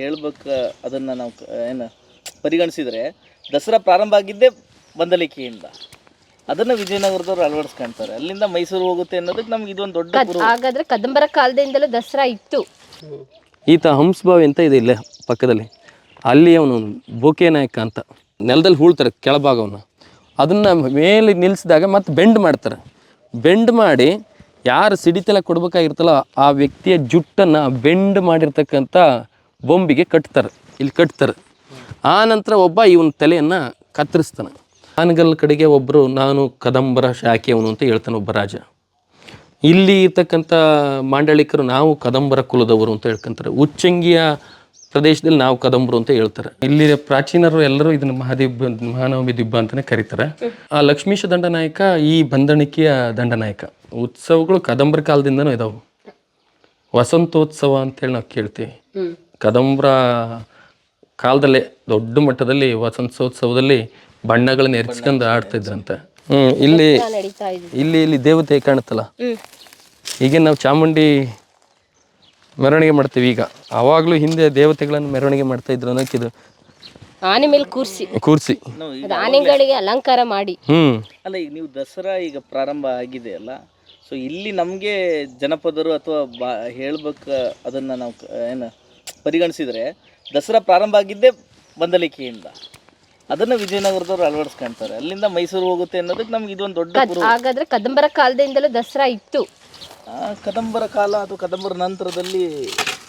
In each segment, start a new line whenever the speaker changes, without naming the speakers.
ಹೇಳ್ಬೇಕು ಅದನ್ನು ನಾವು ಕ- ಏನು ಪರಿಗಣಿಸಿದರೆ ದಸರಾ ಪ್ರಾರಂಭ ಆಗಿದ್ದೇ ಬಂದಲಿಕೆಯಿಂದ. ಅದನ್ನು ವಿಜಯನಗರದವ್ರು ಅಳವಡಿಸ್ಕೊಂತಾರೆ. ಅಲ್ಲಿಂದ ಮೈಸೂರು ಹೋಗುತ್ತೆ ಅನ್ನೋದಕ್ಕೆ ನಮ್ಗೆ ಇದೊಂದು ದೊಡ್ಡ
ಹಾಗಾದ್ರೆ ಕದಂಬರ ಕಾಲದಿಂದಲೂ ದಸರಾ ಇತ್ತು.
ಈತ ಹಂಸಭಾವಿ ಅಂತ ಇದೆ ಇಲ್ಲೇ ಪಕ್ಕದಲ್ಲಿ. ಅಲ್ಲಿ ಅವನು ಬೋಕೆ ನಾಯಕ ಅಂತ. ನೆಲದಲ್ಲಿ ಹೂಳ್ತಾರೆ ಕೆಳಭಾಗವನ್ನು ಅದನ್ನು ಮೇಲೆ ನಿಲ್ಲಿಸಿದಾಗ ಮತ್ತೆ ಬೆಂಡ್ ಮಾಡ್ತಾರೆ. ಬೆಂಡ್ ಮಾಡಿ ಯಾರು ಸಿಡಿತಲ ಕೊಡ್ಬೇಕಾಗಿರ್ತಲ್ಲ ಆ ವ್ಯಕ್ತಿಯ ಜುಟ್ಟನ್ನು ಬೆಂಡ್ ಮಾಡಿರ್ತಕ್ಕಂಥ ಬೊಂಬಿಗೆ ಕಟ್ತಾರೆ, ಇಲ್ಲಿ ಕಟ್ತಾರೆ. ಆ ನಂತರ ಒಬ್ಬ ಇವನ ತಲೆಯನ್ನು ಕತ್ತರಿಸ್ತಾನೆ. ಆನಗಲ್ ಕಡೆಗೆ ಒಬ್ಬರು ನಾನು ಕದಂಬರ ಶಾಖೆಯವನು ಅಂತ ಹೇಳ್ತಾನೆ ಒಬ್ಬ ರಾಜ. ಇಲ್ಲಿ ಇರ್ತಕ್ಕಂಥ ಮಾಂಡಳಿಕರು, ನಾವು ಕದಂಬರ ಕುಲದವರು ಅಂತ ಹೇಳ್ಕೊಂತಾರೆ. ಉಚ್ಚಂಗಿಯ ಪ್ರದೇಶದಲ್ಲಿ ನಾವು ಕದಂಬರು ಅಂತ ಹೇಳ್ತಾರೆ. ಇಲ್ಲಿ ಪ್ರಾಚೀನರು ಎಲ್ಲರೂ ಇದನ್ನ ಮಹಾದಿಬ್ಬ ಮಹಾನವಮಿ ದಿಬ್ಬ ಅಂತಾನೆ ಕರೀತಾರೆ. ಆ ಲಕ್ಷ್ಮೀಶ ದಂಡನಾಯಕ ಈ ಬಂದಣಿಕೆಯ ದಂಡನಾಯಕ. ಉತ್ಸವಗಳು ಕದಂಬರ ಕಾಲದಿಂದನೂ ಇದಾವೆ. ವಸಂತೋತ್ಸವ ಅಂತೇಳಿ ನಾವು ಕೇಳ್ತೀವಿ. ಕದಂಬರ ಕಾಲದಲ್ಲೇ ದೊಡ್ಡ ಮಟ್ಟದಲ್ಲಿ ವಸಂತೋತ್ಸವದಲ್ಲಿ ಬಣ್ಣಗಳನ್ನ ಎರಚ್ಕೊಂಡು ಆಡ್ತಿದ್ರಂತೆ. ಹ್ಮ್ ಇಲ್ಲಿ ಇಲ್ಲಿ ಇಲ್ಲಿ ದೇವತೆ ಕಾಣುತ್ತಲ್ಲ? ಈಗ ನಾವು ಚಾಮುಂಡಿ ಮೆರವಣಿಗೆ ಮಾಡ್ತೀವಿ ಈಗ. ಅವಾಗಲೂ ಹಿಂದೆ ದೇವತೆಗಳನ್ನು ಮೆರವಣಿಗೆ ಮಾಡ್ತಾ ಇದ್ರು ಅನ್ನೋಕ್ಕಿದು
ಆನೆ ಮೇಲೆ ಕೂರ್ಸಿ.
ಕೂರ್ಸಿ.
ಆನೆಗಳಿಗೆ ಅಲಂಕಾರ ಮಾಡಿ.
ಹ್ಮ್.
ಅಲ್ಲ ಈಗ ನೀವು ದಸರಾ ಈಗ ಪ್ರಾರಂಭ ಆಗಿದೆ ಅಲ್ಲ? ಸೊ ಇಲ್ಲಿ ನಮಗೆ ಜನಪದರು ಅಥವಾ ಬಾ ಹೇಳ್ಬೇಕು ಅದನ್ನು ನಾವು ಕ- ಏನು ಪರಿಗಣಿಸಿದರೆ ದಸರಾ ಪ್ರಾರಂಭ ಆಗಿದ್ದೇ ಬಂದಲಿಕೆಯಿಂದ. ಅದನ್ನು ವಿಜಯನಗರದವ್ರು ಅಳವಡಿಸ್ಕೊಂತಾರೆ. ಅಲ್ಲಿಂದ ಮೈಸೂರು ಹೋಗುತ್ತೆ ಅನ್ನೋದಕ್ಕೆ ನಮ್ಗೆ ಇದೊಂದು ದೊಡ್ಡ
ಹಾಗಾದ್ರೆ ಕದಂಬರ ಕಾಲದಿಂದಲೂ ದಸರಾ ಇತ್ತು.
ಕದಂಬರ ಕಾಲ ಅಥವಾ ಕದಂಬರ ನಂತರದಲ್ಲಿ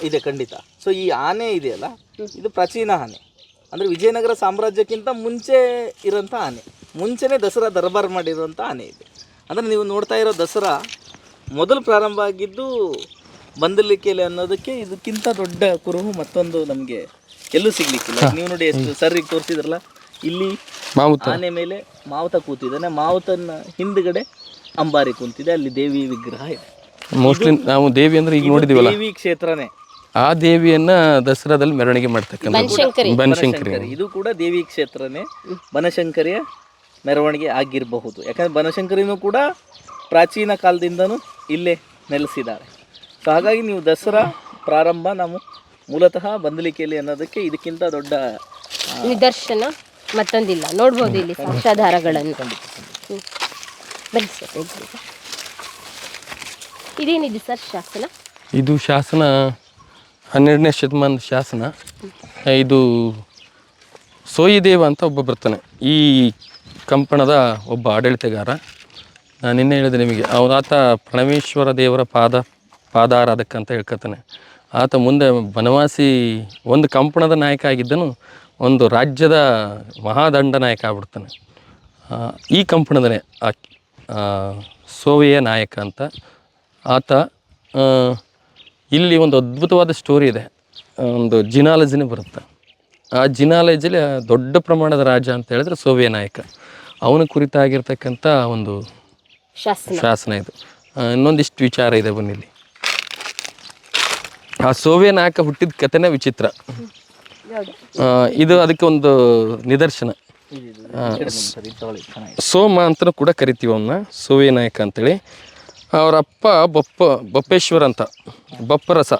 ಇದೆ ಖಂಡಿತ. ಸೊ ಈ ಆನೆ ಇದೆಯಲ್ಲ ಇದು ಪ್ರಾಚೀನ ಆನೆ. ಅಂದರೆ ವಿಜಯನಗರ ಸಾಮ್ರಾಜ್ಯಕ್ಕಿಂತ ಮುಂಚೆ ಇರೋಂಥ ಆನೆ. ಮುಂಚೆನೇ ದಸರಾ ದರ್ಬಾರ್ ಮಾಡಿರೋಂಥ ಆನೆ ಇದೆ. ಅಂದರೆ ನೀವು ನೋಡ್ತಾ ಇರೋ ದಸರಾ ಮೊದಲು ಪ್ರಾರಂಭ ಆಗಿದ್ದು ಬಂದಲಿಕೆಲೆ ಅನ್ನೋದಕ್ಕೆ ಇದಕ್ಕಿಂತ ದೊಡ್ಡ ಕುರುಹು ಮತ್ತೊಂದು ನಮಗೆ ಎಲ್ಲೂ ಸಿಗ್ಲಿಕ್ಕಿಲ್ಲ. ನೀವು ನೋಡಿ ಎಷ್ಟು ಸರ್ ಈಗ ತೋರಿಸಿದ್ರಲ್ಲ ಇಲ್ಲಿ
ಮಾವುತ.
ಆನೆ ಮೇಲೆ ಮಾವುತ ಕೂತಿದ್ದಾನೆ ಮಾವುತನ ಹಿಂದ್ಗಡೆ ಅಂಬಾರಿ ಕುಂತಿದೆ ಅಲ್ಲಿ ದೇವಿ ವಿಗ್ರಹ ಇದೆ.
ಮೋಸ್ಟ್ಲಿ ನಾವು ದೇವಿ ಅಂದ್ರೆ ಈಗ ನೋಡಿದೀವಲ್ಲ?
ದೇವಿ ಕ್ಷೇತ್ರನೇ.
ಆ ದೇವಿಯನ್ನ ದಸರಾದಲ್ಲಿ ಮೆರವಣಿಗೆ ಮಾಡ್ತಕ್ಕಂಥ
ಬನಶಂಕರಿ.
ಬನಶಂಕರಿ.
ಇದು ಕೂಡ ದೇವಿ ಕ್ಷೇತ್ರನೇ. ಬನಶಂಕರಿಯ ಮೆರವಣಿಗೆ ಆಗಿರಬಹುದು. ಯಾಕಂದ್ರೆ ಬನಶಂಕರಿನೂ ಕೂಡ ಪ್ರಾಚೀನ ಕಾಲದಿಂದನೂ ಇಲ್ಲೇ ನೆಲೆಸಿದ್ದಾರೆ. ಸೊ ಹಾಗಾಗಿ ನೀವು ದಸರಾ ಪ್ರಾರಂಭ ನಾವು ಮೂಲತಃ ಬಂದಲಿಕೆಯಲ್ಲಿ ಅನ್ನೋದಕ್ಕೆ ಇದಕ್ಕಿಂತ ದೊಡ್ಡ
ನಿದರ್ಶನ ಮತ್ತೊಂದಿಲ್ಲ. ನೋಡ್ಬೋದು ಇಲ್ಲಿ ಸಾಕ್ಷಾಧಾರಗಳನ್ನು. ಬನ್ನಿ ಸರ್. ಇದೇನಿದೆ ಸರ್ ಶಾಸನ?
ಇದು ಶಾಸನ ಹನ್ನೆರಡನೇ ಶತಮಾನದ ಶಾಸನ. ಇದು ಸೋಯಿದೇವ ಅಂತ ಒಬ್ಬ ಬರ್ತಾನೆ ಈ ಕಂಪಣದ ಒಬ್ಬ ಆಡಳಿತಗಾರ. ನಾನು ನಿನ್ನೆ ಹೇಳಿದೆ ನಿಮಗೆ ಅವನಾತ ಪ್ರಣವೇಶ್ವರ ದೇವರ ಪಾದ ಪಾದಾರಾಧಕ ಅಂತ ಹೇಳ್ಕೊತಾನೆ. ಆತ ಮುಂದೆ ಬನವಾಸಿ ಒಂದು ಕಂಪಣದ ನಾಯಕ ಆಗಿದ್ದನು ಒಂದು ರಾಜ್ಯದ ಮಹಾದಂಡ ನಾಯಕ ಆಗ್ಬಿಡ್ತಾನೆ. ಈ ಕಂಪಣದನೇ ಆ ಸೋವಿಯ ನಾಯಕ ಅಂತ ಆತ ಇಲ್ಲಿ ಒಂದು ಅದ್ಭುತವಾದ ಸ್ಟೋರಿ ಇದೆ. ಒಂದು ಜಿನಾಲಜಿನೇ ಬರುತ್ತೆ. ಆ ಜಿನಾಲಜಿಲಿ ದೊಡ್ಡ ಪ್ರಮಾಣದ ರಾಜ ಅಂತ ಹೇಳಿದ್ರೆ ಸೋವಿಯ ನಾಯಕ. ಅವನ ಕುರಿತಾಗಿರ್ತಕ್ಕಂಥ ಒಂದು
ಶಾಸನ.
ಇದು. ಇನ್ನೊಂದಿಷ್ಟು ವಿಚಾರ ಇದೆ ಬನ್ನಿಲ್ಲಿ. ಆ ಸೋವಿಯ ನಾಯಕ ಹುಟ್ಟಿದ ಕಥೆನೇ ವಿಚಿತ್ರ. ಇದು ಅದಕ್ಕೆ ಒಂದು ನಿದರ್ಶನ. ಸೋಮ ಅಂತ ಕೂಡ ಕರಿತೀವಿ ಅವನ್ನ ಸೋವಿಯ ನಾಯಕ ಅಂತೇಳಿ. ಅವರ ಅಪ್ಪ ಬಪ್ಪ, ಬಪ್ಪೇಶ್ವರ ಅಂತ, ಬಪ್ಪರಸ.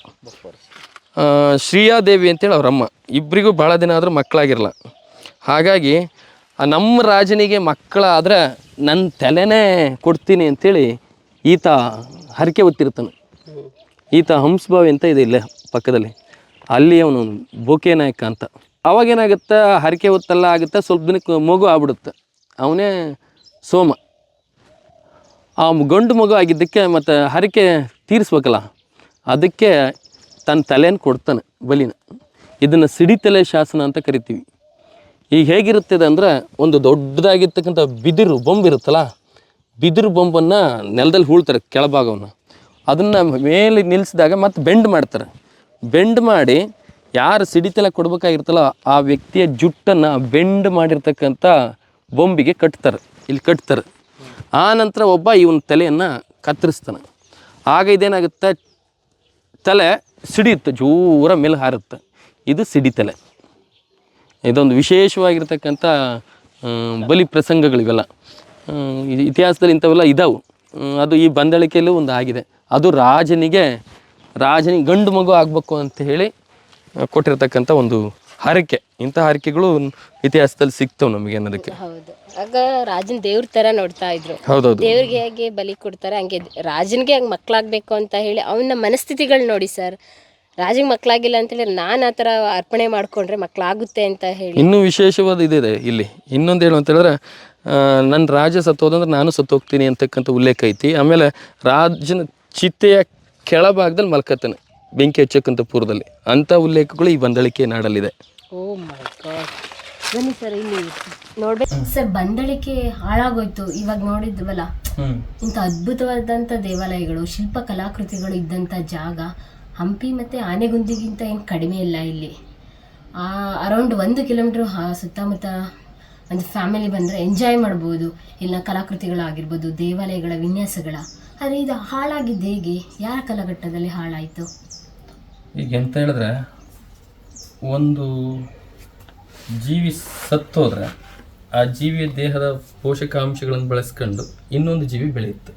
ಶ್ರೀಯಾದೇವಿ ಅಂತೇಳಿ ಅವರಮ್ಮ ಇಬ್ಬರಿಗೂ ಭಾಳ ದಿನ ಆದರೂ ಮಕ್ಕಳಾಗಿರಲ್ಲ ಹಾಗಾಗಿ ನಮ್ಮ ರಾಜನಿಗೆ ಮಕ್ಕಳಾದ್ರೆ ನನ್ನ ತಲೆನೇ ಕೊಡ್ತೀನಿ ಅಂಥೇಳಿ ಈತ ಹರಕೆ ಹೊತ್ತಿರ್ತಾನೆ. ಈತ ಹಂಸಭಾವಿ ಅಂತ ಇದೆ ಇಲ್ಲೇ ಪಕ್ಕದಲ್ಲಿ. ಅಲ್ಲಿ ಅವನು ಬೋಕೆ ನಾಯಕ ಅಂತ. ಅವಾಗೇನಾಗುತ್ತೆ ಹರಕೆ ಹೊತ್ತಲ್ಲ ಆಗುತ್ತೆ? ಸ್ವಲ್ಪ ದಿನಕ್ಕೆ ಮಗು ಆಗ್ಬಿಡುತ್ತೆ. ಅವನೇ ಸೋಮ. ಆ ಗಂಡು ಮಗು ಆಗಿದ್ದಕ್ಕೆ ಮತ್ತು ಹರಕೆ ತೀರಿಸ್ಬೇಕಲ್ಲ. ಅದಕ್ಕೆ ತನ್ನ ತಲೆಯನ್ನು ಕೊಡ್ತಾನೆ ಬಲಿನ. ಇದನ್ನು ಸಿಡಿತಲೆ ಶಾಸನ ಅಂತ ಕರಿತೀವಿ. ಈಗ ಹೇಗಿರುತ್ತೆ ಅಂದರೆ ಒಂದು ದೊಡ್ಡದಾಗಿರ್ತಕ್ಕಂಥ ಬಿದಿರು ಬೊಂಬು ಇರುತ್ತಲ್ಲ, ಬಿದಿರು ಬೊಂಬನ್ನು ನೆಲದಲ್ಲಿ ಹೂಳ್ತಾರೆ ಕೆಳಭಾಗವನ್ನು. ಅದನ್ನು ಮೇಲೆ ನಿಲ್ಲಿಸಿದಾಗ ಮತ್ತೆ ಬೆಂಡ್ ಮಾಡ್ತಾರೆ. ಬೆಂಡ್ ಮಾಡಿ ಯಾರು ಸಿಡಿತಲ ಕೊಡ್ಬೇಕಾಗಿರ್ತಲ್ಲ ಆ ವ್ಯಕ್ತಿಯ ಜುಟ್ಟನ್ನು ಬೆಂಡ್ ಮಾಡಿರ್ತಕ್ಕಂಥ ಬೊಂಬಿಗೆ ಕಟ್ತಾರೆ. ಇಲ್ಲಿ ಕಟ್ತಾರೆ. ಆ ನಂತರ ಒಬ್ಬ ಇವನ ತಲೆಯನ್ನು ಕತ್ತರಿಸ್ತಾನೆ. ಆಗ ಇದೇನಾಗುತ್ತೆ? ತಲೆ ಸಿಡಿಯುತ್ತೆ, ಜೋರ ಮೇಲೆ ಹಾರುತ್ತೆ. ಇದು ಸಿಡಿತಲೆ ಇದೊಂದು ವಿಶೇಷವಾಗಿರ್ತಕ್ಕಂಥ ಬಲಿ ಪ್ರಸಂಗಗಳಿವೆಲ್ಲ. ಇತಿಹಾಸದಲ್ಲಿ ಇಂಥವೆಲ್ಲ ಇದಾವೆ. ಅದು ಈ ಬಂದಳಿಕೆಯಲ್ಲೂ ಒಂದು ಆಗಿದೆ. ಅದು ರಾಜನಿಗೆ ರಾಜನಿಗೆ ಗಂಡು ಮಗು ಆಗಬೇಕು ಅಂತ ಹೇಳಿ ಕೊಟ್ಟಿರ್ತಕ್ಕಂಥ ಒಂದು ಹರಕೆ. ಇಂಥ ಹರಕೆಗಳು ಇತಿಹಾಸದಲ್ಲಿ ಸಿಗ್ತವೆ ನಮಗೆ ಅನ್ನೋದಕ್ಕೆ.
ಹೌದು. ಆಗ ರಾಜನ ದೇವ್ರ ತರ ನೋಡ್ತಾ ಇದ್ರು.
ಹೌದೌದು.
ದೇವ್ರಿಗೆ ಹೇಗೆ ಬಲಿ ಕೊಡ್ತಾರೆ ಹಂಗೆ ರಾಜನಿಗೆ ಹಂಗೆ ಮಕ್ಕಳಾಗಬೇಕು ಅಂತ ಹೇಳಿ ಅವನ ಮನಸ್ಥಿತಿಗಳು ನೋಡಿ ಸರ್. ರಾಜಿಗೆ ಮಕ್ಕಳಾಗಿಲ್ಲ ಅಂತೇಳಿ ನಾನು ಆ ಥರ ಅರ್ಪಣೆ ಮಾಡ್ಕೊಂಡ್ರೆ ಮಕ್ಕಳಾಗುತ್ತೆ ಅಂತ ಹೇಳಿ.
ಇನ್ನೂ ವಿಶೇಷವಾದ ಇದಿದೆ ಇಲ್ಲಿ. ಇನ್ನೊಂದು ಏನು ಅಂತ ಹೇಳಿದ್ರೆ ನನ್ನ ರಾಜ ಸತ್ತೋದಂದ್ರೆ ನಾನು ಸತ್ತೋಗ್ತೀನಿ ಅಂತಕ್ಕಂಥ ಉಲ್ಲೇಖ ಐತಿ. ಆಮೇಲೆ ರಾಜನ ಚಿತ್ತೆಯ ಕೆಳಭಾಗದಲ್ಲಿ ಮಲ್ಕತ್ತಾನೆ ಬೆಂಕಿ ಹಚ್ಚಕ್ಕಂಥ ಪೂರ್ವದಲ್ಲಿ. ಅಂಥ ಉಲ್ಲೇಖಗಳು ಈ ಬಂದಳಿಕೆ ನಾಡಲ್ಲಿದೆ.
ಓ ಮೈ ಗಾಡ್. ಬನ್ನಿ ಸರ್ ಇಲ್ಲಿ ನೋಡ್ಬೇಕು ಸರ್ ಬಂದಳಿಕೆ ಹಾಳಾಗೋಯ್ತು ಇವಾಗ ನೋಡಿದ್ವಲ್ಲ? ಇಂಥ ಅದ್ಭುತವಾದಂಥ ದೇವಾಲಯಗಳು ಶಿಲ್ಪ ಕಲಾಕೃತಿಗಳು ಇದ್ದಂಥ ಜಾಗ ಹಂಪಿ ಮತ್ತು ಆನೆಗುಂದಿಗಿಂತ ಏನು ಕಡಿಮೆ ಇಲ್ಲ ಇಲ್ಲಿ. ಅರೌಂಡ್ ಒಂದು ಕಿಲೋಮೀಟ್ರ್ ಸುತ್ತಮುತ್ತ ಒಂದು ಫ್ಯಾಮಿಲಿ ಬಂದರೆ ಎಂಜಾಯ್ ಮಾಡ್ಬೋದು. ಇಲ್ಲ ಕಲಾಕೃತಿಗಳಾಗಿರ್ಬೋದು, ದೇವಾಲಯಗಳ ವಿನ್ಯಾಸಗಳ. ಆದರೆ ಇದು ಹಾಳಾಗಿದ್ದು ಹೇಗೆ? ಯಾರ ಕಾಲಘಟ್ಟದಲ್ಲಿ ಹಾಳಾಯಿತು?
ಈಗ ಎಂತ ಹೇಳಿದ್ರೆ, ಒಂದು ಜೀವಿ ಸತ್ತೋದ್ರೆ ಆ ಜೀವಿಯ ದೇಹದ ಪೋಷಕಾಂಶಗಳನ್ನು ಬಳಸ್ಕೊಂಡು ಇನ್ನೊಂದು ಜೀವಿ ಬೆಳೆಯುತ್ತೆ.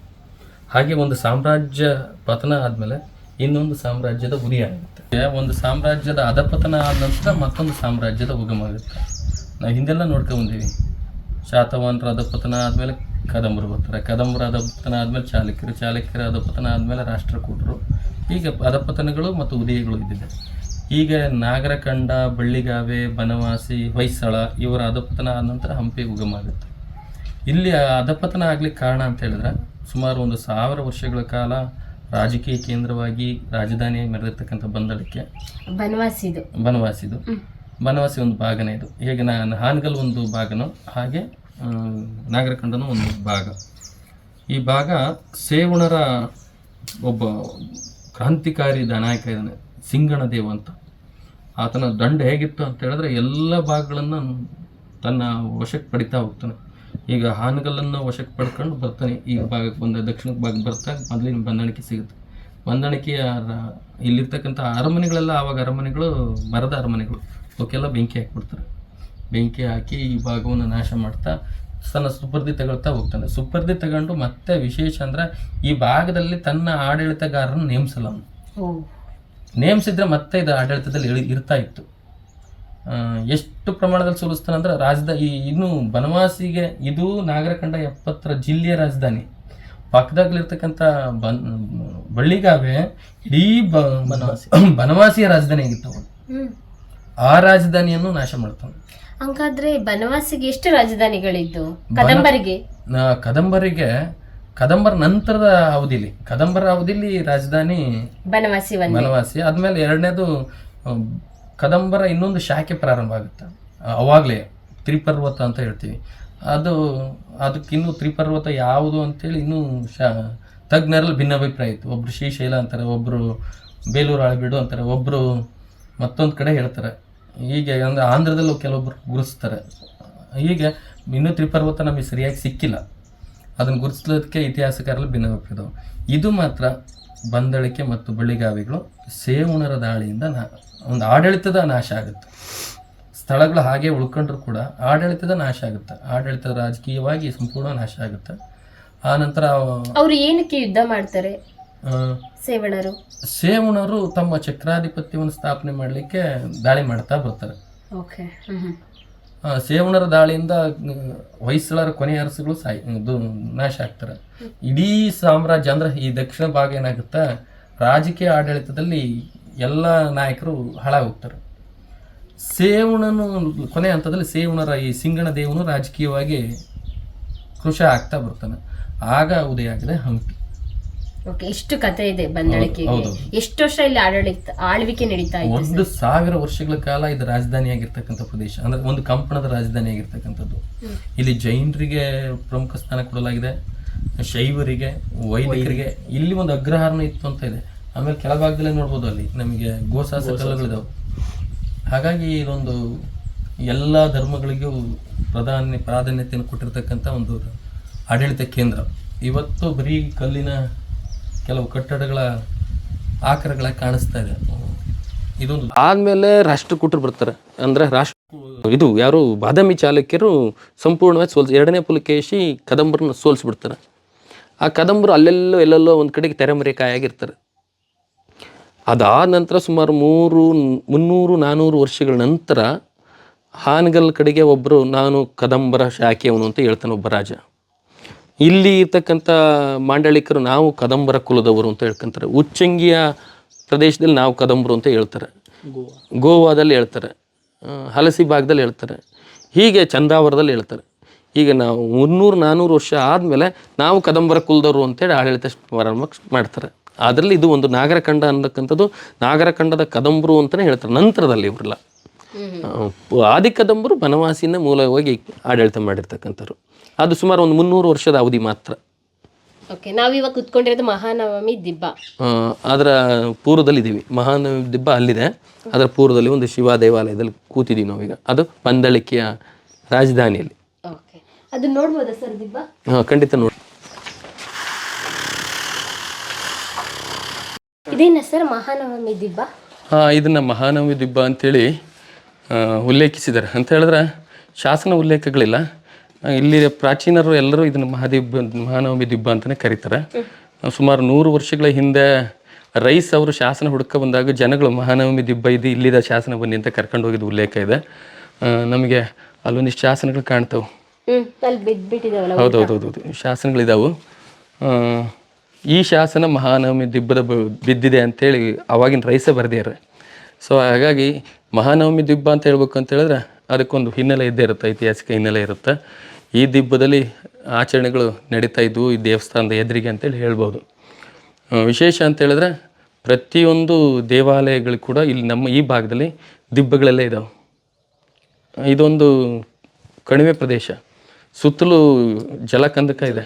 ಹಾಗೆ ಒಂದು ಸಾಮ್ರಾಜ್ಯ ಪತನ ಆದಮೇಲೆ ಇನ್ನೊಂದು ಸಾಮ್ರಾಜ್ಯದ ಉದಯ ಆಗುತ್ತೆ. ಒಂದು ಸಾಮ್ರಾಜ್ಯದ ಅಧಪತನ ಆದ ನಂತರ ಮತ್ತೊಂದು ಸಾಮ್ರಾಜ್ಯದ ಉಗಮ ಆಗುತ್ತೆ. ನಾವು ಹಿಂದೆಲ್ಲ ನೋಡ್ಕೊಂಬಂದೀವಿ ಶಾತವಾಹನರ ಅಧಪತನ ಆದಮೇಲೆ ಕದಂಬರು ಬರ್ತಾರೆ ಕದಂಬರ ಅಧಪತನ ಆದಮೇಲೆ ಚಾಲುಕ್ಯರು. ಚಾಲುಕ್ಯರ ಅಧಪತನ ಆದಮೇಲೆ ರಾಷ್ಟ್ರಕೂಟರು. ಹೀಗೆ ಅಧಪತನಗಳು ಮತ್ತು ಉದಯಗಳು ಇದ್ದಿದೆ. ಈಗ ನಾಗರಕಂಡ ಬಳ್ಳಿಗಾವೆ ಬನವಾಸಿ ಹೊಯ್ಸಳ ಇವರ ಅಧಪತನ ಆದ ನಂತರ ಹಂಪಿ ಉಗಮ ಆಗುತ್ತೆ. ಇಲ್ಲಿ ಅಧಪತನ ಆಗ್ಲಿಕ್ಕೆ ಕಾರಣ ಅಂತ ಹೇಳಿದ್ರೆ ಸುಮಾರು ಒಂದು ಸಾವಿರ ವರ್ಷಗಳ ಕಾಲ ರಾಜಕೀಯ ಕೇಂದ್ರವಾಗಿ ರಾಜಧಾನಿಯಾಗಿ ಮೆರೆದಿರ್ತಕ್ಕಂಥ ಬಂದಳಿಕೆ
ಬನವಾಸಿದು.
ಬನವಾಸಿದು. ಬನವಾಸಿ ಒಂದು ಭಾಗನೇ ಇದು. ಹೇಗೆ ನಾನು ಹಾನಗಲ್ ಒಂದು ಭಾಗನೋ ಹಾಗೆ ನಾಗರಕಂಡನೂ ಒಂದು ಭಾಗ. ಈ ಭಾಗ ಸೇವಣರ ಒಬ್ಬ ಕ್ರಾಂತಿಕಾರಿ ನಾಯಕ ಇದ್ದಾನೆ, ಸಿಂಗಣ ದೇವ ಅಂತ. ಆತನ ದಂಡ ಹೇಗಿತ್ತು ಅಂತ ಹೇಳಿದ್ರೆ ಎಲ್ಲ ಭಾಗಗಳನ್ನು ತನ್ನ ವಶಕ್ಕೆ ಪಡಿತಾ ಹೋಗ್ತಾನೆ. ಈಗ ಹಾನಗಲ್ಲನ್ನು ವಶಕ್ಕೆ ಪಡ್ಕೊಂಡು ಬರ್ತಾನೆ. ಈ ಭಾಗಕ್ಕೆ ಬಂದ ದಕ್ಷಿಣ ಭಾಗ ಬರ್ತಾ ಮೊದಲಿನ ಬಂದಣಿಕೆ ಸಿಗುತ್ತೆ. ಬಂದಣಿಕೆಯ ರ- ಇಲ್ಲಿರ್ತಕ್ಕಂಥ ಅರಮನೆಗಳೆಲ್ಲ ಆವಾಗ ಅರಮನೆಗಳು, ಮರದ ಅರಮನೆಗಳು. ಅವಕ್ಕೆಲ್ಲ ಬೆಂಕಿ ಹಾಕ್ಬಿಡ್ತಾರೆ ಬೆಂಕಿ ಹಾಕಿ ಈ ಭಾಗವನ್ನು ನಾಶ ಮಾಡ್ತಾ ತನ್ನ ಸುಪರ್ದಿ ತಗೊಳ್ತಾ ಹೋಗ್ತಾನೆ. ಸುಪರ್ದಿ ತಗೊಂಡು ಮತ್ತೆ ವಿಶೇಷ ಅಂದ್ರೆ ಈ ಭಾಗದಲ್ಲಿ ತನ್ನ ಆಡಳಿತಗಾರನ ನೇಮಿಸಲ್ಲ ಅವನು. ನೇಮಿಸಿದ್ರೆ ಮತ್ತೆ ಇದು ಆಡಳಿತದಲ್ಲಿ ಇಳಿ- ಇರ್ತಾ ಇತ್ತು. ಎಷ್ಟು ಪ್ರಮಾಣದಲ್ಲಿ ಸೋಲಿಸ್ತಾನೆ ಅಂದ್ರೆ ರಾಜಧಾನಿ ಈ ಇನ್ನು ಬನವಾಸಿಗೆ ಇದು ನಾಗರಖಂಡ ಎಪ್ಪತ್ತರ ಜಿಲ್ಲೆಯ ರಾಜಧಾನಿ. ಪಕ್ಕದಾಗ್ಲಿರ್ತಕ್ಕಂಥ ಬನ್ ಬಳ್ಳಿಗಾವೆ ಇಡೀ ಬನವಾಸಿ ಬನವಾಸಿಯ ರಾಜಧಾನಿ ಆಗಿತ್ತು. ಆ ರಾಜಧಾನಿಯನ್ನು ನಾಶ ಮಾಡ್ತಾನೆ.
ಹಂಗಾದ್ರೆ ಬನವಾಸಿಗೆ ಎಷ್ಟು ರಾಜಧಾನಿಗಳಿದ್ದು? ಕದಂಬರಿಗೆ?
ಕದಂಬರಿಗೆ ಕದಂಬರ ನಂತರದ ಅವಧಿಲಿ ಕದಂಬರ ಅವಧಿಲಿ ರಾಜಧಾನಿ
ಬನವಾಸಿ ಒಂದು.
ಬನವಾಸಿ. ಆದ್ಮೇಲೆ ಎರಡನೇದು ಕದಂಬರ ಇನ್ನೊಂದು ಶಾಖೆ ಪ್ರಾರಂಭ ಆಗುತ್ತೆ. ಅವಾಗಲೇ ಅವಾಗ್ಲೇ ತ್ರಿಪರ್ವತ ಅಂತ ಹೇಳ್ತೀವಿ. ಅದು ಅದಕ್ಕಿನ್ನೂ ತ್ರಿಪರ್ವತ ಯಾವುದು ಅಂತೇಳಿ ಇನ್ನೂ ಶಾ ತಜ್ಞರಲ್ಲಿ ಭಿನ್ನಾಭಿಪ್ರಾಯ ಇತ್ತು. ಒಬ್ರು ಶ್ರೀಶೈಲ ಅಂತಾರೆ ಒಬ್ರು ಬೇಲೂರು ಆಳ್ಬಿಡು ಅಂತಾರೆ ಒಬ್ರು ಮತ್ತೊಂದು ಕಡೆ ಹೇಳ್ತಾರೆ. ಹೀಗೆ ಅಂದ್ರೆ ಆಂಧ್ರದಲ್ಲೂ ಕೆಲವೊಬ್ಬರು ಗುರುಸ್ತಾರೆ ಹೀಗೆ ಇನ್ನೂ ತ್ರಿಪರ್ವತ ನಮಗೆ ಸರಿಯಾಗಿ ಸಿಕ್ಕಿಲ್ಲ. ಅದನ್ನು ಗುರುತಿಸೋದಕ್ಕೆ ಇತಿಹಾಸಕಾರರು ಭಿನ್ನವಾಗಿದ್ದವು ಇದು ಮಾತ್ರ ಬಂದಳಿಕೆ ಮತ್ತು ಬಳ್ಳಿಗಾವಿಗಳು ಸೇವಣರ ದಾಳಿಯಿಂದ ನಾ, ಒಂದು ಆಡಳಿತದ ನಾಶ ಆಗುತ್ತೆ. ಸ್ಥಳಗಳು ಹಾಗೆ ಉಳ್ಕೊಂಡ್ರು ಕೂಡ ಆಡಳಿತದ ನಾಶ ಆಗುತ್ತೆ. ಆಡಳಿತ ರಾಜಕೀಯವಾಗಿ ಸಂಪೂರ್ಣ ನಾಶ ಆಗುತ್ತೆ. ಆ ನಂತರ
ಅವ್ರು ಏನಕ್ಕೆ ಯುದ್ಧ ಮಾಡ್ತಾರೆ? ಸೇವಣರು.
ಸೇವಣರು ತಮ್ಮ ಚಕ್ರಾಧಿಪತ್ಯವನ್ನು ಸ್ಥಾಪನೆ ಮಾಡಲಿಕ್ಕೆ ದಾಳಿ ಮಾಡ್ತಾ ಬರ್ತಾರೆ.
ಓಕೆ
ಸೇವಣರ ದಾಳಿಯಿಂದ ಹೊಯ್ಸಳರ ಕೊನೆಯ ಅರಸುಗಳು ಸಾಯ್ ನಾಶ ಆಗ್ತಾರೆ. ಇಡೀ ಸಾಮ್ರಾಜ್ಯ ಅಂದ್ರೆ ಈ ದಕ್ಷಿಣ ಭಾಗ ಏನಾಗುತ್ತೆ ರಾಜಕೀಯ ಆಡಳಿತದಲ್ಲಿ ಎಲ್ಲ ನಾಯಕರು ಹಾಳಾಗೋಗ್ತಾರೆ. ಸೇವಣನು ಕೊನೆ ಹಂತದಲ್ಲಿ ಸೇವಣರ ಈ ಸಿಂಗಣ ದೇವನು ರಾಜಕೀಯವಾಗಿ ಕೃಷ ಆಗ್ತಾ ಬರ್ತಾನೆ. ಆಗ ಉದಯ ಆಗಿದೆ ಹಂಪಿ.
ಓಕೆ ಎಷ್ಟು ಕತೆ ಇದೆ ಬಂದಳಿಕೆಗೆ. ಎಷ್ಟು ವರ್ಷ ಇಲ್ಲಿ ಆಡಳಿತ ಆಳ್ವಿಕೆ ನಡೀತಾ ಇದೆ
ಒಂದು ಸಾವಿರ ವರ್ಷಗಳ ಕಾಲ ಇದು ರಾಜಧಾನಿ ಆಗಿರ್ತಕ್ಕಂಥ ಪ್ರದೇಶ. ಅಂದ್ರೆ ಒಂದು ಕಂಪನದ ರಾಜಧಾನಿ ಆಗಿರ್ತಕ್ಕಂಥದ್ದು ಇಲ್ಲಿ ಜೈನರಿಗೆ ಪ್ರಮುಖ ಸ್ಥಾನ ಕೊಡಲಾಗಿದೆ ಶೈವರಿಗೆ ವೈದಿಕರಿಗೆ. ಇಲ್ಲಿ ಒಂದು ಅಗ್ರಹಾರನ ಇತ್ತು ಅಂತ ಇದೆ. ಆಮೇಲೆ ಕೆಳಭಾಗದಲ್ಲೇ ನೋಡ್ಬೋದು ಅಲ್ಲಿ ನಮಗೆ ಗೋಸಾಸ ಕಲ್ಲುಗಳಿದಾವೆ ಹಾಗಾಗಿ ಇದೊಂದು ಎಲ್ಲ ಧರ್ಮಗಳಿಗೂ ಪ್ರಧಾನ ಪ್ರಾಧಾನ್ಯತೆಯನ್ನು ಕೊಟ್ಟಿರ್ತಕ್ಕಂಥ ಒಂದು ಆಡಳಿತ ಕೇಂದ್ರ. ಇವತ್ತು ಬರೀ ಕಲ್ಲಿನ ಕೆಲವು ಕಟ್ಟಡಗಳ ಆಕಾರಗಳ ಕಾಣಿಸ್ತಾ ಇದೆ. ಇದೊಂದು ಆದಮೇಲೆ ರಾಷ್ಟ್ರಕೂಟರು ಬರ್ತಾರೆ. ಅಂದ್ರೆ ರಾಷ್ಟ್ರ ಇದು ಯಾರು ಬಾದಾಮಿ ಚಾಲುಕ್ಯರು ಸಂಪೂರ್ಣವಾಗಿ ಸೋಲ್ಸಿ ಎರಡನೇ ಪುಲಕೇಶಿ ಕದಂಬರನ್ನ ಸೋಲಿಸ್ಬಿಡ್ತಾರೆ. ಆ ಕದಂಬರು ಅಲ್ಲೆಲ್ಲೋ ಎಲ್ಲೆಲ್ಲೋ ಒಂದು ಕಡೆಗೆ ತೆರೆಮರೆಕಾಯಾಗಿರ್ತಾರೆ. ಅದಾದ ನಂತರ ಸುಮಾರು ಮೂರು, ಮುನ್ನೂರು ನಾನ್ನೂರು ವರ್ಷಗಳ ನಂತರ ಹಾನಗಲ್ ಕಡೆಗೆ ಒಬ್ಬರು ನಾನು ಕದಂಬರ ಶಾಖೆಯವನು ಅಂತ ಹೇಳ್ತಾನೆ ಒಬ್ಬ ರಾಜ. ಇಲ್ಲಿ ಇರ್ತಕ್ಕಂಥ ಮಾಂಡಳಿಕರು ನಾವು ಕದಂಬರ ಕುಲದವರು ಅಂತ ಹೇಳ್ಕೊಂತಾರೆ. ಉಚ್ಚಂಗಿಯ ಪ್ರದೇಶದಲ್ಲಿ ನಾವು ಕದಂಬರು ಅಂತ ಹೇಳ್ತಾರೆ.
ಗೋವಾ
ಗೋವಾದಲ್ಲಿ ಹೇಳ್ತಾರೆ. ಹಲಸಿ ಭಾಗದಲ್ಲಿ ಹೇಳ್ತಾರೆ. ಹೀಗೆ ಚಂದಾವರದಲ್ಲಿ ಹೇಳ್ತಾರೆ. ಈಗ ನಾವು ಮುನ್ನೂರು ನಾನ್ನೂರು ವರ್ಷ ಆದಮೇಲೆ ನಾವು ಕದಂಬರ ಕುಲದವರು ಅಂತೇಳಿ ಆಡಳಿತ ಪ್ರಾರಂಭ ಮಾಡ್ತಾರೆ. ಅದರಲ್ಲಿ ಇದು ಒಂದು ನಾಗರಖಂಡ ಅನ್ನತಕ್ಕಂಥದ್ದು. ನಾಗರಖಂಡದ ಕದಂಬರು ಅಂತಲೇ ಹೇಳ್ತಾರೆ. ನಂತರದಲ್ಲಿ ಇವರೆಲ್ಲ. ಆದಿ ಕದಂಬರು ಬನವಾಸಿನ ಮೂಲವಾಗಿ ಆಡಳಿತ ಮಾಡಿರ್ತಕ್ಕಂಥವ್ರು. ಅದು ಸುಮಾರು ಒಂದು ಮುನ್ನೂರು ವರ್ಷದ ಅವಧಿ ಮಾತ್ರ.
ಓಕೆ ನಾವಿವಾಗ ಕುತ್ಕೊಂಡಿರೋದು ಮಹಾನವಮಿ ದಿಬ್ಬ.
ಅದರ ಪೂರ್ವದಲ್ಲಿ ಇದ್ದೀವಿ ಮಹಾನವಮಿ ದಿಬ್ಬ ಅಲ್ಲಿದೆ. ಅದರ ಪೂರ್ವದಲ್ಲಿ ಒಂದು ಶಿವ ದೇವಾಲಯದಲ್ಲಿ ಕೂತಿದ್ದೀವಿ ನಾವೀಗ. ಅದು ಪಂದಳಿಕೆಯ ರಾಜಧಾನಿಯಲ್ಲಿ.
ಓಕೆ ಅದು ನೋಡ್ಬೋದಾ ಸರ್ ದಿಬ್ಬ?
ಹಾಂ ಖಂಡಿತ ನೋಡಿ
ಇದೇನ ಸರ್ ಮಹಾನವಮಿ ದಿಬ್ಬ?
ಹಾಂ ಇದನ್ನ ಮಹಾನವಮಿ ದಿಬ್ಬ ಅಂತೇಳಿ ಉಲ್ಲೇಖಿಸಿದ್ದಾರೆ. ಅಂತ ಹೇಳಿದ್ರೆ ಶಾಸನ ಉಲ್ಲೇಖಗಳಿಲ್ಲ. ಇಲ್ಲಿ ಪ್ರಾಚೀನರು ಎಲ್ಲರೂ ಇದನ್ನು ಮಹಾದಿಬ್ಬ ಮಹಾನವಮಿ ದಿಬ್ಬ ಅಂತಲೇ ಕರೀತಾರೆ. ಸುಮಾರು ನೂರು ವರ್ಷಗಳ ಹಿಂದೆ ರೈಸ್ ಅವರು ಶಾಸನ ಹುಡುಕ ಬಂದಾಗ ಜನಗಳು ಮಹಾನವಮಿ ದಿಬ್ಬ ಇದು ಇಲ್ಲಿದ ಶಾಸನ ಬನ್ನಿ ಅಂತ ಕರ್ಕೊಂಡು ಹೋಗಿದ್ದು ಉಲ್ಲೇಖ ಇದೆ. ನಮಗೆ ಅಲ್ಲೊಂದಿಷ್ಟು ಶಾಸನಗಳು ಕಾಣ್ತಾವೆ. ಹೌದು ಹೌದು ಹೌದು ಹೌದು ಶಾಸನಗಳಿದಾವು. ಈ ಶಾಸನ ಮಹಾನವಮಿ ದಿಬ್ಬದ ಬಿದ್ದಿದೆ ಅಂತೇಳಿ ಅವಾಗಿನ ರೈಸೇ ಬರೆದಿದ್ದಾರೆ. ಸೊ ಹಾಗಾಗಿ ಮಹಾನವಮಿ ದಿಬ್ಬ ಅಂತ ಹೇಳ್ಬೇಕು ಹೇಳಿದ್ರೆ ಅದಕ್ಕೊಂದು ಹಿನ್ನೆಲೆ ಇದ್ದೇ ಇರುತ್ತೆ, ಐತಿಹಾಸಿಕ ಹಿನ್ನೆಲೆ ಇರುತ್ತೆ. ಈ ದಿಬ್ಬದಲ್ಲಿ ಆಚರಣೆಗಳು ನಡೀತಾ ಇದ್ವು, ಈ ದೇವಸ್ಥಾನದ ಎದುರಿಗೆ ಅಂತೇಳಿ ಹೇಳ್ಬೋದು. ವಿಶೇಷ ಅಂತ ಹೇಳಿದ್ರೆ ಪ್ರತಿಯೊಂದು ದೇವಾಲಯಗಳು ಕೂಡ ಇಲ್ಲಿ ನಮ್ಮ ಈ ಭಾಗದಲ್ಲಿ ದಿಬ್ಬಗಳೆಲ್ಲ ಇದ್ದಾವೆ ಇದೊಂದು ಕಣಿವೆ ಪ್ರದೇಶ. ಸುತ್ತಲೂ ಜಲಕಂದಕ ಇದೆ.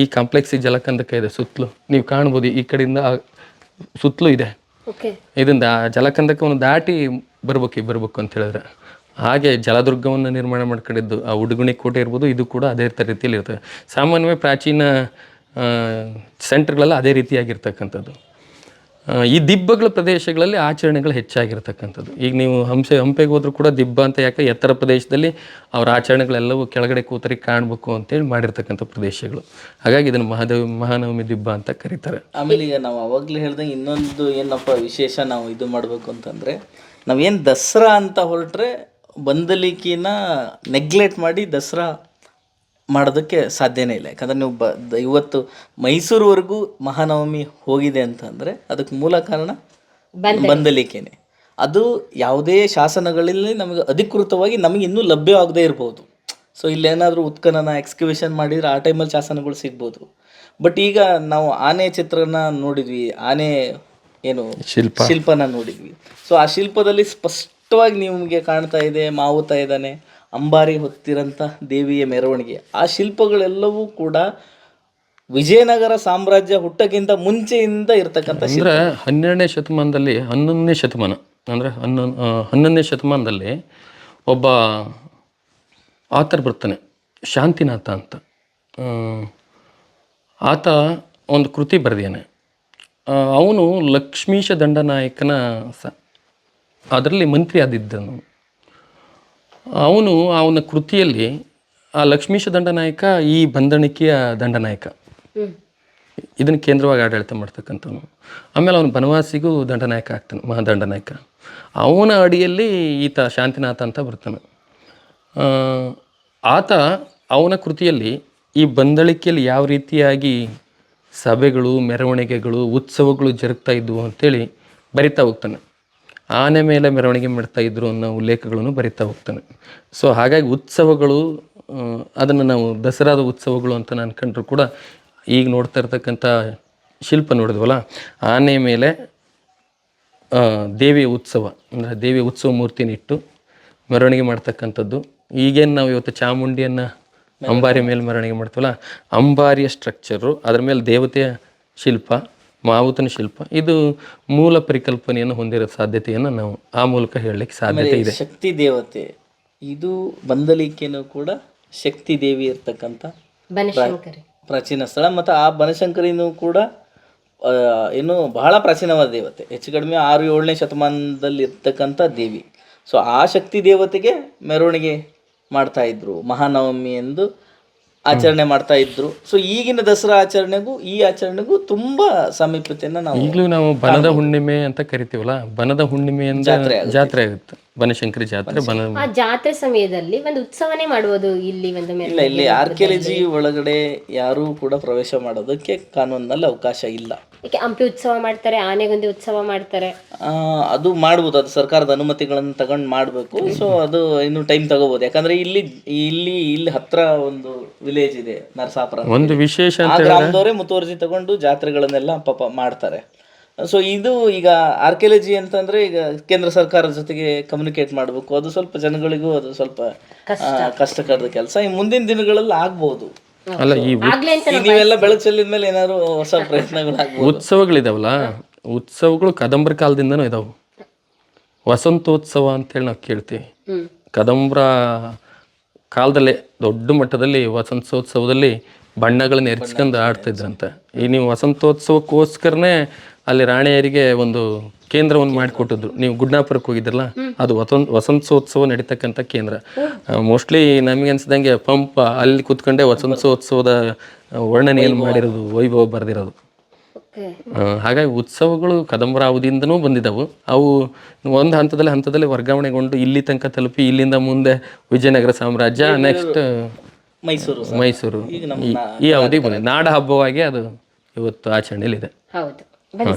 ಈ ಕಾಂಪ್ಲೆಕ್ಸಿಗೆ ಜಲಕಂದಕ ಇದೆ ಸುತ್ತಲೂ. ನೀವು ಕಾಣ್ಬೋದು ಈ ಕಡೆಯಿಂದ ಸುತ್ತಲೂ ಇದೆ. ಆ ಜಲಕಂದಕವನ್ನು ದಾಟಿ ಬರ್ಬೇಕು ಬರ್ಬೇಕು ಅಂತ ಹೇಳಿದ್ರೆ. ಹಾಗೆ ಜಲದುರ್ಗವನ್ನು ನಿರ್ಮಾಣ ಮಾಡ್ಕೊಂಡಿದ್ದು, ಆ ಉಡುಗುಣಿ ಕೋಟೆ ಇರ್ಬೋದು, ಇದು ಕೂಡ ಅದೇ ರೀತಿಯಲ್ಲಿ ಇರ್ತದೆ. ಸಾಮಾನ್ಯವಾಗಿ ಪ್ರಾಚೀನ ಸೆಂಟರ್ಗಳೆಲ್ಲ ಅದೇ ರೀತಿಯಾಗಿರ್ತಕ್ಕಂಥದ್ದು. ಈ ದಿಬ್ಬಗಳ ಪ್ರದೇಶಗಳಲ್ಲಿ ಆಚರಣೆಗಳು ಹೆಚ್ಚಾಗಿರ್ತಕ್ಕಂಥದ್ದು. ಈಗ ನೀವು ಹಂಸೆ, ಹಂಪೆಗೆ ಹೋದರೂ ಕೂಡ ದಿಬ್ಬ ಅಂತ ಯಾಕೆ ಎತ್ತರ ಪ್ರದೇಶದಲ್ಲಿ ಅವರ ಆಚರಣೆಗಳೆಲ್ಲವೂ ಕೆಳಗಡೆ ಕೂತರಿ ಕಾಣಬೇಕು ಅಂತೇಳಿ ಮಾಡಿರ್ತಕ್ಕಂಥ ಪ್ರದೇಶಗಳು. ಹಾಗಾಗಿ ಇದನ್ನು ಮಹಾದೇವ, ಮಹಾನವಮಿ ದಿಬ್ಬ ಅಂತ ಕರೀತಾರೆ.
ಆಮೇಲೆ ಈಗ ನಾವು ಅವಾಗಲೇ ಹೇಳ್ದಂಗೆ ಇನ್ನೊಂದು ಏನಪ್ಪ ವಿಶೇಷ ನಾವು ಇದು ಮಾಡಬೇಕು ಅಂತಂದರೆ, ನಾವೇನು ದಸರಾ ಅಂತ ಹೊರಟ್ರೆ ಬಂದಲಿಕಿನ ನೆಗ್ಲೆಕ್ಟ್ ಮಾಡಿ ದಸರಾ ಮಾಡೋದಕ್ಕೆ ಸಾಧ್ಯನೇ ಇಲ್ಲ. ಯಾಕಂದರೆ ನೀವು ಬ ಇವತ್ತು ಮೈಸೂರುವರೆಗೂ ಮಹಾನವಮಿ ಹೋಗಿದೆ ಅಂತಂದರೆ ಅದಕ್ಕೆ ಮೂಲ ಕಾರಣ ಬಂದಲಿಕೆನೆ ಅದು ಯಾವುದೇ ಶಾಸನಗಳಲ್ಲಿ ನಮಗೆ ಅಧಿಕೃತವಾಗಿ ನಮಗೆ ಇನ್ನೂ ಲಭ್ಯವಾಗದೇ ಇರ್ಬೋದು. ಸೊ ಇಲ್ಲೇನಾದರೂ ಉತ್ಖನನ ಎಕ್ಸ್ಕ್ಯೂಷನ್ ಮಾಡಿದರೆ ಆ ಟೈಮಲ್ಲಿ ಶಾಸನಗಳು ಸಿಗ್ಬೋದು. ಬಟ್ ಈಗ ನಾವು ಆನೆ ಚಿತ್ರನ ನೋಡಿದ್ವಿ ಆನೆ ಏನು
ಶಿಲ್ಪ.
ಶಿಲ್ಪನ ನೋಡಿದ್ವಿ. ಸೊ ಆ ಶಿಲ್ಪದಲ್ಲಿ ಸ್ಪಷ್ಟವಾಗಿ ನಿಮಗೆ ಕಾಣ್ತಾ ಇದೆ ಮಾವುತ ಇದ್ದಾನೆ. ಅಂಬಾರಿ ಹೊತ್ತಿರಂಥ ದೇವಿಯ ಮೆರವಣಿಗೆ. ಆ ಶಿಲ್ಪಗಳೆಲ್ಲವೂ ಕೂಡ ವಿಜಯನಗರ ಸಾಮ್ರಾಜ್ಯ ಹುಟ್ಟಕ್ಕಿಂತ ಮುಂಚೆಯಿಂದ ಇರತಕ್ಕಂಥ
ಅಂದರೆ ಹನ್ನೆರಡನೇ ಶತಮಾನದಲ್ಲಿ, ಹನ್ನೊಂದನೇ ಶತಮಾನ, ಅಂದರೆ ಹನ್ನೊಂದು ಹನ್ನೊಂದನೇ ಶತಮಾನದಲ್ಲಿ ಒಬ್ಬ ಆತರ್ ಬರ್ತಾನೆ ಶಾಂತಿನಾಥ ಅಂತ. ಆತ ಒಂದು ಕೃತಿ ಬರೆದಿದ್ದಾನೆ. ಅವನು ಲಕ್ಷ್ಮೀಶ ದಂಡನಾಯಕನ ಸ, ಅದರಲ್ಲಿ ಮಂತ್ರಿ ಆದಿದ್ದನು ಅವನು ಅವನ ಕೃತಿಯಲ್ಲಿ ಆ ಲಕ್ಷ್ಮೀಶ ದಂಡನಾಯಕ ಈ ಬಂಧಣಿಕೆಯ ದಂಡನಾಯಕ. ಇದನ್ನು ಕೇಂದ್ರವಾಗಿ ಆಡಳಿತ ಮಾಡ್ತಕ್ಕಂಥವನು. ಆಮೇಲೆ ಅವನು ಬನವಾಸಿಗೂ ದಂಡನಾಯಕ ಆಗ್ತಾನೆ ಮಹಾದಂಡನಾಯಕ. ಅವನ ಅಡಿಯಲ್ಲಿ ಈತ ಶಾಂತಿನಾಥ ಅಂತ ಬರ್ತಾನೆ. ಆತ ಅವನ ಕೃತಿಯಲ್ಲಿ ಈ ಬಂದಳಿಕೆಯಲ್ಲಿ ಯಾವ ರೀತಿಯಾಗಿ ಸಭೆಗಳು ಮೆರವಣಿಗೆಗಳು ಉತ್ಸವಗಳು ಜರುಗ್ತಾ ಇದ್ವು ಅಂತೇಳಿ ಬರಿತಾ ಹೋಗ್ತಾನೆ. ಆನೆ ಮೇಲೆ ಮೆರವಣಿಗೆ ಮಾಡ್ತಾ ಇದ್ರು ಅನ್ನೋ ಉಲ್ಲೇಖಗಳನ್ನು ಬರಿತಾ ಹೋಗ್ತಾನೆ. ಸೊ ಹಾಗಾಗಿ ಉತ್ಸವಗಳು ಅದನ್ನು ನಾವು ದಸರಾದ ಉತ್ಸವಗಳು ಅಂತ ನಾನು ಕಂಡ್ರು ಕೂಡ ಈಗ ನೋಡ್ತಾ ಇರ್ತಕ್ಕಂಥ ಶಿಲ್ಪ ನೋಡಿದ್ವಲ್ಲ, ಆನೆ ಮೇಲೆ ದೇವಿಯ ಉತ್ಸವ, ಅಂದರೆ ದೇವಿಯ ಉತ್ಸವ ಮೂರ್ತಿನಿಟ್ಟು ಮೆರವಣಿಗೆ ಮಾಡ್ತಕ್ಕಂಥದ್ದು. ಈಗೇನು ನಾವು ಇವತ್ತು ಚಾಮುಂಡಿಯನ್ನು ಅಂಬಾರಿ ಮೇಲೆ ಮೆರವಣಿಗೆ ಮಾಡ್ತೀವಲ್ಲ, ಅಂಬಾರಿಯ ಸ್ಟ್ರಕ್ಚರು ಅದರ ಮೇಲೆ ದೇವತೆಯ ಶಿಲ್ಪ ಮಾವುತನ ಶಿಲ್ಪ. ಇದು ಮೂಲ ಪರಿಕಲ್ಪನೆಯನ್ನು ಹೊಂದಿರೋ ಸಾಧ್ಯತೆಯನ್ನು ನಾವು ಆ ಮೂಲಕ ಹೇಳಲಿಕ್ಕೆ ಸಾಧ್ಯತೆ ಇದೆ.
ಶಕ್ತಿ ದೇವತೆ ಇದು ಬಂದಲಿಕೆನೂ ಕೂಡ ಶಕ್ತಿ ದೇವಿ ಇರ್ತಕ್ಕಂಥ
ಬನಶಂಕರಿ.
ಪ್ರಾಚೀನ ಸ್ಥಳ ಮತ್ತು ಆ ಬನಶಂಕರಿನೂ ಕೂಡ ಏನು ಬಹಳ ಪ್ರಾಚೀನವಾದ ದೇವತೆ. ಹೆಚ್ಚು ಕಡಿಮೆ ಆರು ಏಳನೇ ಶತಮಾನದಲ್ಲಿ ಇರ್ತಕ್ಕಂಥ ದೇವಿ. ಸೊ ಆ ಶಕ್ತಿ ದೇವತೆಗೆ ಮೆರವಣಿಗೆ ಮಾಡ್ತಾ ಇದ್ರು ಮಹಾನವಮಿ ಎಂದು ಆಚರಣೆ ಮಾಡ್ತಾ ಇದ್ರು. ಸೊ ಈಗಿನ ದಸರಾ ಆಚರಣೆಗೂ ಈ ಆಚರಣೆಗೂ ತುಂಬಾ ಸಮೀಪತೆಯನ್ನ ನಾವು
ಈಗಲೂ ನಾವು ಬನದ ಹುಣ್ಣಿಮೆ ಅಂತ ಕರಿತೀವಲ್ಲ ಬನದ ಹುಣ್ಣಿಮೆಯಿಂದ ಜಾತ್ರೆ ಆಗುತ್ತೆ. ಬನಶಂಕರಿ ಜಾತ್ರೆ ಬನ
ಆ ಜಾತ್ರೆ ಸಮಯದಲ್ಲಿ ಒಂದು ಉತ್ಸವನೇ ಮಾಡುವುದು ಇಲ್ಲಿ ಒಂದು.
ಇಲ್ಲ ಇಲ್ಲಿ ಆರ್ಕಿಯಾಲಜಿ ಒಳಗಡೆ ಯಾರೂ ಕೂಡ ಪ್ರವೇಶ ಮಾಡೋದಕ್ಕೆ ಕಾನೂನಿನಲ್ಲಿ ಅವಕಾಶ ಇಲ್ಲ.
ಏಕೆ ಹಂಪಿ ಉತ್ಸವ ಮಾಡ್ತಾರೆ ಆನೆಗೊಂದಿ ಉತ್ಸವ ಮಾಡ್ತಾರೆ?
ಆ, ಅದು ಮಾಡ್ಬೋದು ಅದು ಸರ್ಕಾರದ ಅನುಮತಿಗಳನ್ನು ತಗೊಂಡು ಮಾಡಬೇಕು. ಸೊ ಅದು ಇನ್ನು ಟೈಮ್ ತಗೋಬಹುದು ಯಾಕಂದ್ರೆ ಇಲ್ಲಿ ಇಲ್ಲಿ ಇಲ್ಲಿ ಹತ್ರ ಒಂದು ವಿಲೇಜ್ ಇದೆ ನರಸಾಪುರ ಅಂತ.
ಒಂದು ವಿಶೇಷ
ಆ ಗ್ರಾಮದವರೇ ಮುತುವರ್ಜಿ ತಗೊಂಡು ಜಾತ್ರೆಗಳನ್ನೆಲ್ಲ ಪಾಪ ಮಾಡ್ತಾರೆ. ಸೊ ಇದು ಈಗ ಆರ್ಕಿಯಾಲಜಿ ಅಂತಂದ್ರೆ ಈಗ ಕೇಂದ್ರ ಸರ್ಕಾರದ ಜೊತೆಗೆ ಕಮ್ಯುನಿಕೇಟ್ ಮಾಡಬೇಕು. ಅದು ಸ್ವಲ್ಪ ಜನಗಳಿಗೂ ಅದು ಸ್ವಲ್ಪ ಆ, ಕಷ್ಟಕರದ ಕೆಲಸ. ಈ ಮುಂದಿನ ದಿನಗಳಲ್ಲಿ ಆಗ್ಬಹುದು
ಅಲ್ಲ ಈ
ನೀವೆಲ್ಲ ಬೆಳಕು ಚೆಲ್ಲಿದ ಮೇಲೆ ಏನಾದ್ರು ಹೊಸ ಪ್ರಯತ್ನಗಳು
ಉತ್ಸವಗಳಿದಾವಲ್ಲ ಉತ್ಸವಗಳು ಕದಂಬರ ಕಾಲದಿಂದನೂ ಇದಾವ. ವಸಂತೋತ್ಸವ ಅಂತೇಳಿ ನಾವು ಕೇಳ್ತೀವಿ. ಕದಂಬರ ಕಾಲದಲ್ಲೇ ದೊಡ್ಡ ಮಟ್ಟದಲ್ಲಿ ವಸಂತೋತ್ಸವದಲ್ಲಿ ಬಣ್ಣಗಳನ್ನ ಎರಚ್ಕೊಂಡು ಆಡ್ತಿದ್ರಂತೆ. ಈ ನೀವು ವಸಂತೋತ್ಸವಕ್ಕೋಸ್ಕರನೇ ಅಲ್ಲಿ ರಾಣಿಯರಿಗೆ ಒಂದು ಕೇಂದ್ರವನ್ನು ಮಾಡಿಕೊಟ್ಟಿದ್ರು. ನೀವು ಗುಡ್ನಾಪುರಕ್ಕೆ ಹೋಗಿದ್ರಲ್ಲ ಅದು ವಸಂತ ವಸಂತೋತ್ಸವ ನಡೀತಕ್ಕಂಥ ಕೇಂದ್ರ. ಮೋಸ್ಟ್ಲಿ ನಮಗೆ ಅನ್ಸಿದಂಗೆ ಪಂಪ ಅಲ್ಲಿ ಕೂತ್ಕೊಂಡೆ ವಸಂತೋತ್ಸವದ ವರ್ಣನೆಯನ್ನು ಮಾಡಿರೋದು ವೈಭವ ಬರೆದಿರೋದು. ಹಾಗಾಗಿ ಉತ್ಸವಗಳು ಕದಂಬರ ಅವಧಿಯಿಂದನೂ ಬಂದಿದ್ದವು. ಅವು ಒಂದು ಹಂತದಲ್ಲಿ ಹಂತದಲ್ಲಿ ವರ್ಗಾವಣೆಗೊಂಡು ಇಲ್ಲಿ ತನಕ ತಲುಪಿ ಇಲ್ಲಿಂದ ಮುಂದೆ ವಿಜಯನಗರ ಸಾಮ್ರಾಜ್ಯ ನೆಕ್ಸ್ಟ್
ಮೈಸೂರು
ಮೈಸೂರು. ಈ- ಅವಧಿ ಬಂದಿದೆ. ನಾಡ ಹಬ್ಬವಾಗಿ ಅದು ಇವತ್ತು ಆಚರಣೆಯಲ್ಲಿದೆ.
ಹೌದು. ಬನ್ನಿ